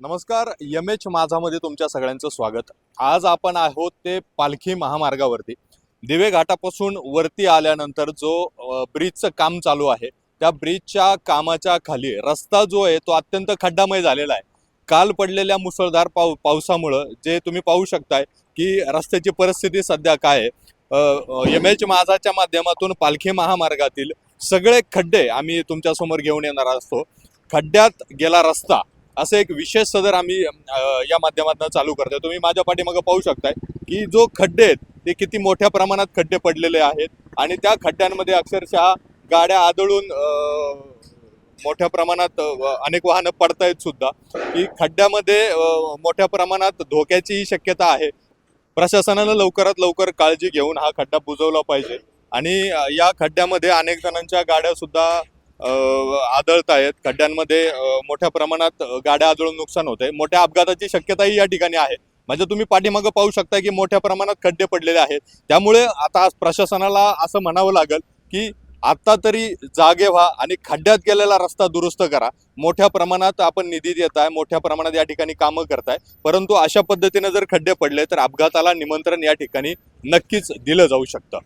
नमस्कार M H माझामध्ये तुमच्या सगळ्यांचं स्वागत. आज आपण आहोत ते पालखी महामार्गावरती. दिवे घाटापासून वरती आल्यानंतर जो ब्रिजचं काम चालू आहे त्या ब्रिजच्या कामाच्या खाली रस्ता जो आहे तो अत्यंत खड्डामय झालेला आहे. काल पडलेल्या मुसळधार पाव पावसामुळं जे तुम्ही पाहू शकताय की रस्त्याची परिस्थिती सध्या काय आहे यम एच माझाच्या माध्यमातून पालखी महामार्गातील सगळे खड्डे आम्ही तुमच्यासमोर घेऊन येणार असतो. खड्ड्यात गेला रस्ता असं एक विशेष सदर आम्ही या माध्यमातून चालू करतोय. तुम्ही माझ्या पाठीमागं पाहू शकताय की जो खड्डे आहेत ते किती मोठ्या प्रमाणात खड्डे पडलेले आहेत आणि त्या खड्ड्यांमध्ये अक्षरशः गाड्या आदळून मोठ्या प्रमाणात अनेक वाहनं पडतायत सुद्धा. की खड्ड्यामध्ये मोठ्या प्रमाणात धोक्याचीही शक्यता आहे. प्रशासनानं लवकरात लवकर काळजी घेऊन हा खड्डा बुजवला पाहिजे. आणि या खड्ड्यामध्ये अनेक जणांच्या गाड्या सुद्धा आदळत आहेत खड्ड्यांमध्ये मोठ्या प्रमाणात गाड्या आदळून नुकसान होत आहे मोठ्या अपघाताची शक्यताही या ठिकाणी आहे. म्हणजे तुम्ही पाठीमागं पाहू शकता की मोठ्या प्रमाणात खड्डे पडलेले आहेत. त्यामुळे आता प्रशासनाला असं म्हणावं लागेल की आता तरी जागे व्हा आणि खड्ड्यात गेलेला रस्ता दुरुस्त करा. मोठ्या प्रमाणात आपण निधी देत आहे मोठ्या प्रमाणात या ठिकाणी कामं करताय परंतु अशा पद्धतीने जर खड्डे पडले तर अपघाताला निमंत्रण या ठिकाणी नक्कीच दिलं जाऊ शकतं.